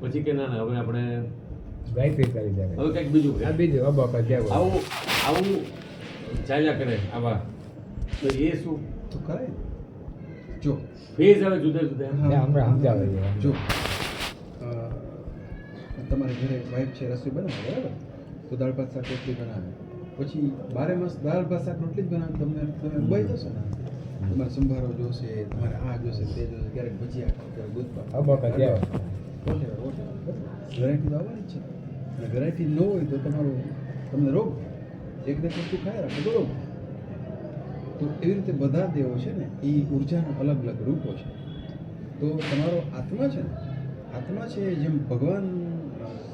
પછી કે ના ના હવે આપણે ગાયત્રી કરી જાય હવે કંઈક બીજું આ બીજું બીજું બાપા જેવું આવું આવું ચાલ્યા કરે આવા. તો એ શું? તો કરાય જો. ફેઝ આવે જુદા જુદા. હમણાં સમજાવે જો. તમારે ઘરે વાઈફ છે રસોઈ બનાવે બરાબર? તો દાળ ભાત શાક રોટલી બનાવે. પછી બારે માસ દાળ ભાત શાક રોટલી જ બનાવે. તમને તમે બઈ જશો ને તમારે સંભારો જોશે તમારે આ જોશે તે જોશે ક્યારેક ભજીયા ક્યારેક વેરાયટી તો આવવાની છે. અને વેરાયટી ન હોય તો તમારો તમને રોગ એક ને વસ્તુ ખાય રાખો તો રોગ તો એવી રીતે બધા દેવો છે ને એ ઉર્જાના અલગ અલગ રૂપો છે. તો તમારો આત્મા છે ને આત્મા છે જેમ ભગવાન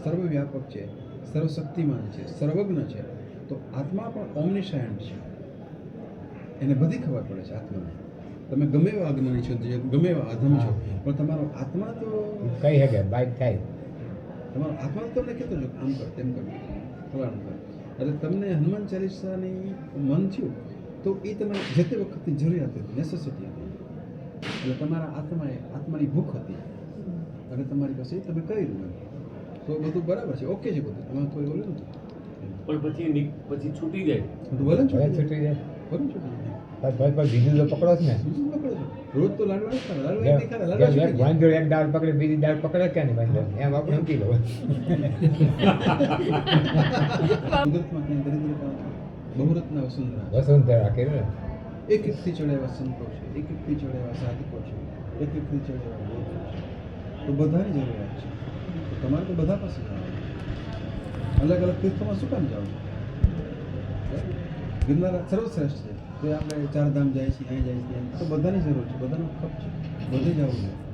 સર્વવ્યાપક છે સર્વશક્તિમાન છે સર્વજ્ઞ છે તો આત્મા પણ ઓમનિશાયન્ટ છે. એને બધી ખબર પડે છે આત્માને. તમે ગમે એવા અજ્ઞાની છો ગમે એવા અધમ છો પણ તમારો આત્મા તો કહી શકે? બાઈક થાય. તમારો આત્મા તમને કહેતો છો આમ કર તેમ કર ફલાણું કર. એટલે તમને હનુમાન ચાલીસાની મન થયું તો એ તમારે જે તે વખતની જરૂરિયાત હતી નેસેસિટી હતી. એટલે તમારા આત્માએ આત્માની ભૂખ હતી. અને તમારી પાસે તમે કર્યું તો બધું બરાબર છે ઓકે છે બધું. એમાં કોઈ ઓલું નથી. પણ પછી નીક- પછી છૂટી જાય. બધું ભલે છૂટી જાય. બસ બીજું તો પકડો ને. છો. રોજ તો લાડવા એક દાળ પકડે બીજી દાળ પકડે કે નહીં વાંદરો એમ આપણે વસુંધરા છે. વસુંધરા કર્યું એક એકથી ચડેવા સંતો છે એક એકથી ચડેવા સાધકો છે એક એકથી ચડેવા લોકો છે. તો બધાની જરૂરિયાત છે. તો તમારે તો બધા પાસે જવાનું અલગ અલગ તીર્થોમાં શું કામ જાવ છો? ગિરનાર સર્વશ્રેષ્ઠ છે. તો આપણે ચાર ધામ જાય છે અહીં જાય છે. તો બધાની જરૂર છે બધાનો ખપ છે. બધે જવું છે.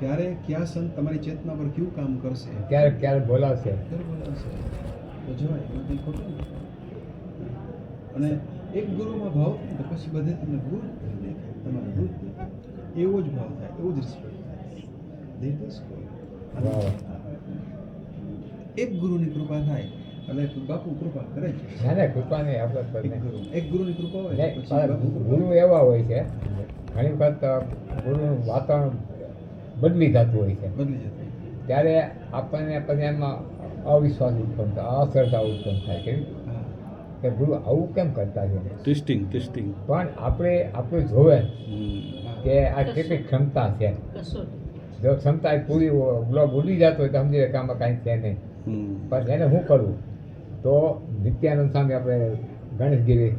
ક્યારે કયા સંત તમારી ચેતના પર કયું કામ કરશે? ક્યારેક ક્યારે બોલાવશે? ક્યારે બોલાવશે? તો જવાય એમાં કંઈ ખોટું અને એક ગુરુમાં ભાવ તો પછી બધે તમને ગુરુ તમારે દેખાય. તમારા ગુરુ એવો જ ભાવ થાય એવો જ રિસ્પેક્ટ થાય. એક ગુરુની કૃપા થાય. એટલે બાપુ કૃપા કરે છે. ના ના કૃપા નહીં આપણે બંને એક ગુરુ એક ગુરુની કૃપા હોય ગુરુ એવા હોય છે ઘણી વખત ગુરુનું વાતાવરણ બદલી જતું હોય છે. બદલી જતું ત્યારે આપણને પછી એમાં અવિશ્વાસ ઉત્પન્ન થાય અશ્રદ્ધા ઉત્પન્ન થાય કેવી કે ગુરુ આવું કેમ કરતા છે? Testing testing. પણ આપણે આપણે જોવે કે આ કેટલી ક્ષમતા છે. જો ક્ષમતા એ પૂરી બ્લોક ઉડી જતો હોય તો સમજી કે આમાં કાંઈ છે નહીં. પણ એને શું કરવું તો નિત્યાનંદ સ્વામી આપણે ગણેશગીરી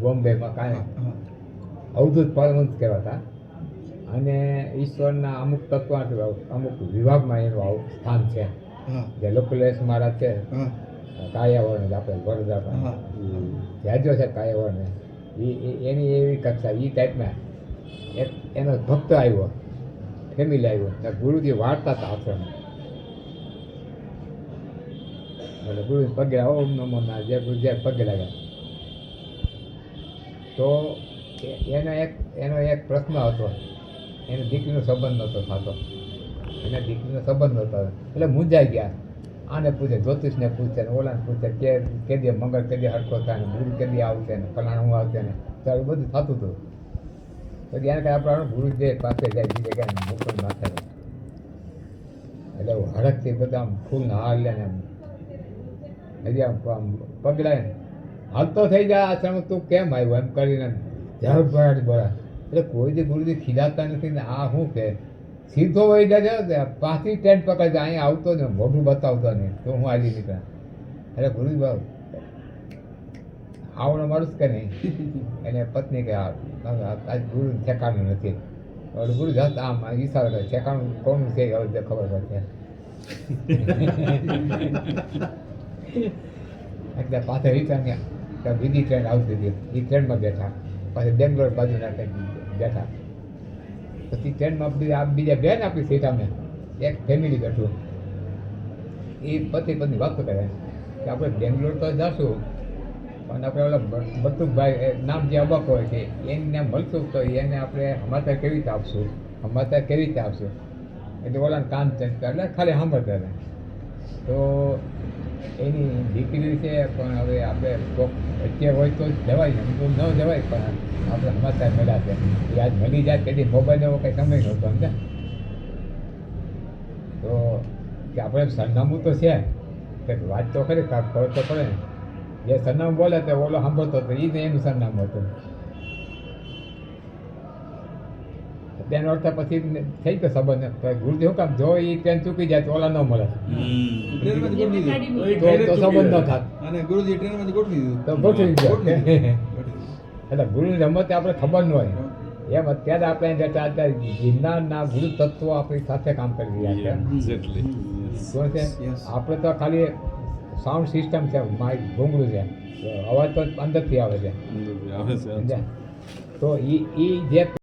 બોમ્બેમાં કાંઈ અવધૂત પરમહંસ કહેવાતા. અને ઈશ્વરના અમુક તત્વ અમુક વિભાગમાં એનું આવું સ્થાન છે. જે લોકલેશ મહારાજ છે કાયાવરણ આપણે વરદા. જાજો છે કાયાવરણ એની એવી કક્ષા એ ટાઈપના. એક એનો ભક્ત આવ્યો ફેમિલી આવ્યો ગુરુજી વાર્તા હતા આશ્રમ એટલે ગુરુજી પગે ઓમ નમો ના જય ગુરુ જય પગે લાગ્યા તો એનો એક એનો એક પ્રશ્ન હતો. એને દીકરીનો સંબંધ નહોતો થતો. એને દીકરીનો સંબંધ નહોતો એટલે મૂંઝાઈ ગયા. આને પૂછે, જ્યોતિષને પૂછે ને ઓલાને પૂછે, કે કે દે મંગળ, કે દે હરખો થાય ને ગુરુ, કે દે આવશે ને ફલાણું આવશે ને. ત્યારે બધું થતું હતું. તો એને કાંઈ આપણે ગુરુ જે પાસે જાય, બીજે મૂકવું નાખે નહીં એટલે હડકથી બધા આમ ફૂલના હાર લે ને હજી આમ પગલાય ને હાલતો થઈ જાય આશ્રમ તું કેમ આવ્યો? એમ કરીને જરૂર પડાટ બોલા એટલે કોઈ જે ગુરુજી ખીજાતા નથી ને આ શું કે? સીધો વહી છે પાછી ટેન્ટ પકડી અહીંયા આવતો ને મોઢું બતાવતો નહીં. તો હું આવી નીકળ્યા. એટલે ગુરુજી બાબુ આવડો મળશ કે નહીં? એને પત્ની કે આજ ગુરુ ઠેકાણું નથી. એટલે ગુરુ જાત આમ ઈશારો કરે. ઠેકાણું કોનું છે હવે ખબર પડશે. એટલે પાછળ રિટર્ન ત્યાં બીજી ટ્રેન આવતી હતી. એ ટ્રેનમાં બેઠા. પાછી બેંગ્લોર બાજુના ટ્રેન બેઠા. પછી ટ્રેનમાં બીજા બીજા બે ને આપણી સીટ અમે. એક ફેમિલી બેઠું એ પતિ પત્ની વાતો કરે. કે આપણે બેંગ્લોર તો જશું. પણ આપણે ઓલા બટુકભાઈ નામ જે અબક હોય છે એને મળશું તો એને આપણે હમાતા કેવી રીતે આપશું? હમાતા કેવી રીતે આપશું? એટલે ઓલાને કામ ચેન્જ કરે ખાલી સાંભળતા તો એની દીકરી છે, પણ હવે આપણે કોક વચ્ચે હોય તો જવાય એમ તો ન જવાય, પણ આપણે સમાચાર મળ્યા છે. એ આજ મળી જાય તેથી મોબાઈલ એવો કંઈ સમય નહોતો સમજ્યા કે આપણે સરનામું તો છે કે વાત તો ખરી, કાક ખબર તો પડે ને. જે સરનામું બોલે તો ઓલો સાંભળતો હતો એ જ એનું સરનામું હતું. તેનો અર્થ પછી થઈ ગયો સંબંધ ગુરુદેવ ગુરુજી કામ જો એ ટ્રેન ચૂકી જાય તો ઓલા ન મળે. તો તો સંબંધ ન થાય થાત. અને ગુરુજી ટ્રેનમાંથી ગોઠવી દીધું. તો ગોઠવી દીધું. એટલે ગુરુની રમત આપણે ખબર ન હોય. એમ અત્યારે આપણે જતા અત્યારે ગિરનારના ગુરુ તત્વો આપણી સાથે કામ કરી રહ્યા છે. શું છે? આપણે તો ખાલી સાઉન્ડ સિસ્ટમ છે. માઇક ઘૂંઘરું છે. અવાજ તો અંદરથી આવે છે. આવે છે. તો એ એ જે